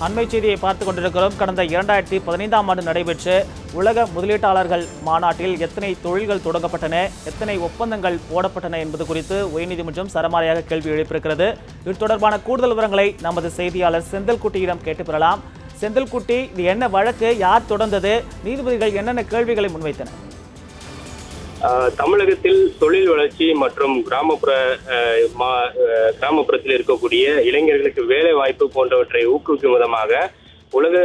அண்மை செய்தியை பார்த்து கொண்டிருக்கிறோம். கடந்த இரண்டாயிரத்தி பதினைந்தாம் ஆண்டு நடைபெற்ற உலக முதலீட்டாளர்கள் மாநாட்டில் எத்தனை தொழில்கள் தொடங்கப்பட்டன எத்தனை ஒப்பந்தங்கள் போடப்பட்டன என்பது குறித்து உயர்நீதிமன்றம் சரமாரியாக கேள்வி எழுப்பியிருக்கிறது. இது தொடர்பான கூடுதல் விவரங்களை நமது செய்தியாளர் செந்தில்குட்டியிடம் கேட்டு பெறலாம். செந்தில்குட்டி இது என்ன வழக்கு யார் தொடர்ந்தது நீதிபதிகள் என்னென்ன கேள்விகளை முன்வைத்தனர்? ஆஹ் தமிழகத்தில் தொழில் வளர்ச்சி மற்றும் கிராமப்புற மா- கிராமப்புறத்தில் இருக்கக்கூடிய இளைஞர்களுக்கு வேலை வாய்ப்பு போன்றவற்றை ஊக்குவிக்கும் விதமாக உலக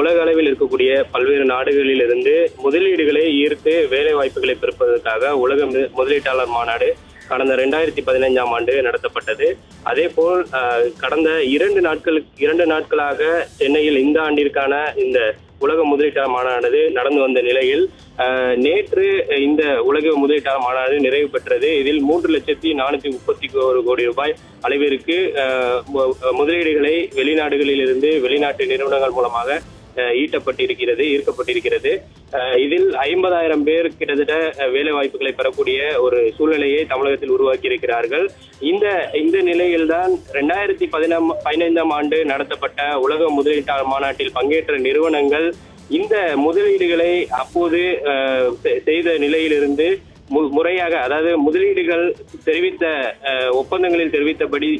உலக அளவில் இருக்கக்கூடிய பல்வேறு நாடுகளில் இருந்து முதலீடுகளை ஈர்த்து வேலை வாய்ப்புகளை பெருப்பதற்காக உலக முதலீட்டாளர் மாநாடு கடந்த ரெண்டாயிரத்தி பதினைஞ்சாம் ஆண்டு நடத்தப்பட்டது. அதே போல் கடந்த இரண்டு நாட்களுக்கு இரண்டு நாட்களாக சென்னையில் இந்த ஆண்டிற்கான இந்த உலக முதலீட்டாளர் மாநாடு நடந்து வந்த நிலையில் நேற்று இந்த உலக முதலீட்டாளர் மாநாடு நிறைவு பெற்றது. இதில் மூன்று லட்சத்தி நானூத்தி முப்பத்தி ஒரு கோடி ரூபாய் அளவிற்கு முதலீடுகளை வெளிநாடுகளில் இருந்து வெளிநாட்டு நிறுவனங்கள் மூலமாக ஈட்டப்பட்டிருக்கிறது ஈர்க்கப்பட்டிருக்கிறது. இதில் ஐம்பதாயிரம் பேர் கிட்டத்தட்ட வேலை வாய்ப்புகளை பெறக்கூடிய ஒரு சூழ்நிலையை தமிழகத்தில் உருவாக்கி இருக்கிறார்கள் இந்த இந்த நிலையில்தான் ரெண்டாயிரத்தி பதினாம் பதினைந்தாம் ஆண்டு நடத்தப்பட்ட உலக முதலீட்டாளர் மாநாட்டில் பங்கேற்ற நிறுவனங்கள் இந்த முதலீடுகளை அப்போது ஆஹ், செ- செய்த நிலையிலிருந்து மு- முறையாக அதாவது முதலீடுகள் தெரிவித்த ஒப்பந்தங்களில் தெரிவித்தபடி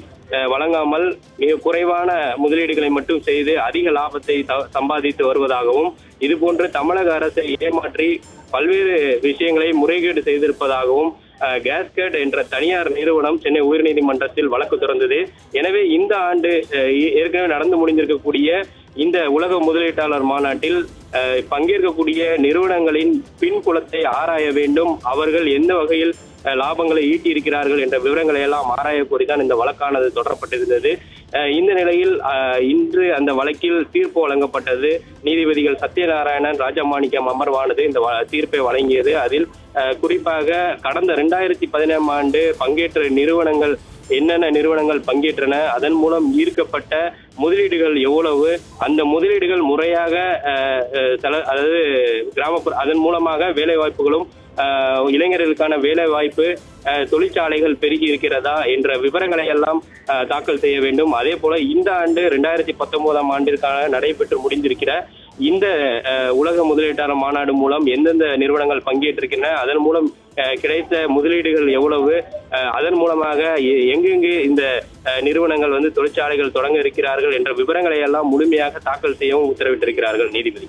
வழங்காமல் மிக குறைவான முதலீடுகளை மட்டும் செய்து அதிக லாபத்தை த- சம்பாதித்து வருவதாகவும் இதுபோன்று தமிழக அரசை ஏமாற்றி பல்வேறு விஷயங்களை முறைகேடு செய்திருப்பதாகவும் கேஸ்கட் என்ற தனியார் நிறுவனம் சென்னை உயர்நீதிமன்றத்தில் வழக்கு தொடர்ந்தது. எனவே இந்த ஆண்டு ஏ- ஏற்கனவே நடந்து முடிந்திருக்கக்கூடிய இந்த உலக முதலீட்டாளர் மாநாட்டில் பங்கேற்கக்கூடிய நிறுவனங்களின் பின்புலத்தை ஆராய வேண்டும். அவர்கள் எந்த வகையில் லாபங்களை ஈட்டியிருக்கிறார்கள் என்ற விவரங்களை எல்லாம் ஆராய கோரிதான் இந்த வழக்கானது தொடரப்பட்டிருந்தது. இந்த நிலையில் இன்று அந்த வழக்கில் தீர்ப்பு வழங்கப்பட்டது. நீதிபதிகள் சத்யநாராயணன் ராஜமாணிக்கம் அமர்வானது இந்த வ- தீர்ப்பை வழங்கியது. அதில் குறிப்பாக கடந்த ரெண்டாயிரத்தி பதினேழாம் ஆண்டு பங்கேற்ற நிறுவனங்கள் என்னென்ன நிறுவனங்கள் பங்கேற்றன அதன் மூலம் ஈர்க்கப்பட்ட முதலீடுகள் எவ்வளவு அந்த முதலீடுகள் முறையாக அதாவது கிராமப்புற அதன் மூலமாக வேலை வாய்ப்புகளும் இளைஞர்களுக்கான வேலை வாய்ப்பு தொழிற்சாலைகள் பெருகி இருக்கிறதா என்ற விவரங்களை எல்லாம் தாக்கல் செய்ய வேண்டும். அதே போல இந்த ஆண்டு ரெண்டாயிரத்தி பத்தொன்பதாம் ஆண்டிற்கான நடைபெற்று முடிந்திருக்கிற இந்த உலக முதலீட்டாளர் மாநாடு மூலம் எந்தெந்த நிறுவனங்கள் பங்கேற்றிருக்கின்றன அதன் மூலம் கிடைத்த முதலீடுகள் எவ்வளவு அதன் மூலமாக எ- எங்கெங்கு இந்த நிறுவனங்கள் வந்து தொழிற்சாலைகள் தொடங்க இருக்கிறார்கள் என்ற விவரங்களை எல்லாம் முழுமையாக தாக்கல் செய்யவும் உத்தரவிட்டிருக்கிறார்கள் நீதிபதி.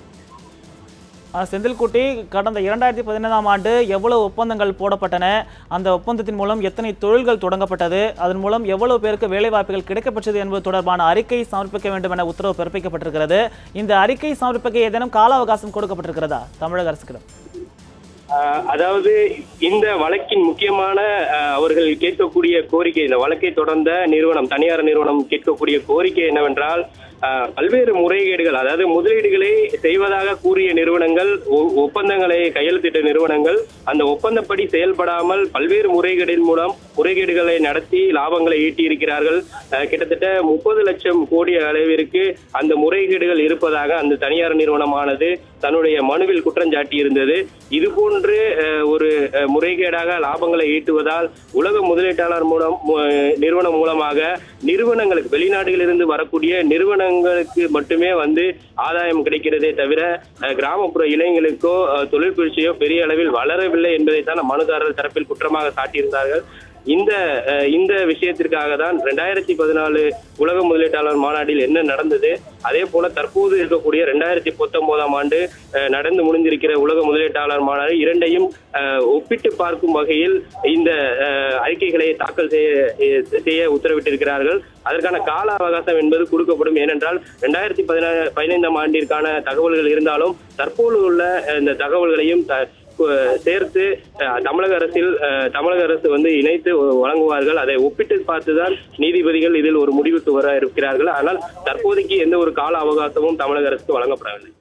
செந்தில்குட்டி கடந்த இரண்டாயிரத்தி பதினைந்தாம் ஆண்டு எவ்வளவு ஒப்பந்தங்கள் போடப்பட்டன? அந்த ஒப்பந்தத்தின் மூலம் எத்தனை தொழில்கள் தொடங்கப்பட்டது? அதன் மூலம் எவ்வளவு பேருக்கு வேலைவாய்ப்புகள் கிடைக்கப்பெற்றது என்பது தொடர்பான அறிக்கை சமர்ப்பிக்க வேண்டும் என உத்தரவு பிறப்பிக்கப்பட்டிருக்கிறது. இந்த அறிக்கை சமர்ப்பிக்க ஏதேனும் கால அவகாசம் கொடுக்கப்பட்டிருக்கிறதா? தமிழக அரசுக்கிடம் அதாவது இந்த வழக்கின் முக்கியமான அவர்கள் கேட்கக்கூடிய கோரிக்கை இந்த வழக்கை தொடர்ந்த நிறுவனம் தனியார் நிறுவனம் கேட்கக்கூடிய கோரிக்கை என்னவென்றால் பல்வேறு முறைகேடுகள் அதாவது முதலீடுகளை செய்வதாக கூறிய நிறுவனங்கள் ஒ- ஒப்பந்தங்களை கையெழுத்திட்ட நிறுவனங்கள் அந்த ஒப்பந்தப்படி செயல்படாமல் பல்வேறு முறைகேடின் மூலம் முறைகேடுகளை நடத்தி லாபங்களை ஈட்டியிருக்கிறார்கள். கிட்டத்தட்ட முப்பது லட்சம் கோடி அளவிற்கு அந்த முறைகேடுகள் இருப்பதாக அந்த தனியார் நிறுவனமானது தன்னுடைய மனுவில் குற்றம் சாட்டியிருந்தது இது போன்று ஒரு முறைகேடாக லாபங்களை ஈட்டுவதால் உலக முதலீட்டாளர் மூலம் நிறுவனம் மூலமாக நிறுவனங்களுக்கு வெளிநாடுகளிலிருந்து வரக்கூடிய நிறுவனங்களுக்கு மட்டுமே வந்து ஆதாயம் கிடைக்கிறதே தவிர கிராமப்புற இளைஞர்களுக்கோ அஹ், தொழில் பெரிய அளவில் வளரவில்லை என்பதைத்தான் மனுதாரர் தரப்பில் குற்றமாக சாட்டியிருந்தார்கள் இந்த இந்த விஷயத்திற்காக தான் ரெண்டாயிரத்தி பதினாலு உலக முதலீட்டாளர் மாநாட்டில் என்ன நடந்தது? அதே போல தற்போது இருக்கக்கூடிய ரெண்டாயிரத்தி பத்தொன்பதாம் ஆண்டு நடந்து முடிந்திருக்கிற உலக முதலீட்டாளர் மாநாடு இரண்டையும் ஒப்பிட்டு பார்க்கும் வகையில் இந்த அறிக்கைகளை தாக்கல் செய்ய செய்ய உத்தரவிட்டிருக்கிறார்கள். அதற்கான கால அவகாசம் என்பது கொடுக்கப்படும். ஏனென்றால் ரெண்டாயிரத்தி பதினாறு பதினைந்தாம் ஆண்டிற்கான தகவல்கள் இருந்தாலும் தற்போது உள்ள இந்த தகவல்களையும் த- சேர்த்து அஹ், தமிழக அரசில் அஹ், தமிழக அரசு வந்து இணைத்து வழங்குவார்கள். அதை ஒப்பிட்டு பார்த்துதான் நீதிபதிகள் இதில் ஒரு முடிவுக்கு வர இருக்கிறார்கள். ஆனால் தற்போதைக்கு எந்த ஒரு கால அவகாசமும் தமிழக அரசுக்கு வழங்கப்படவில்லை.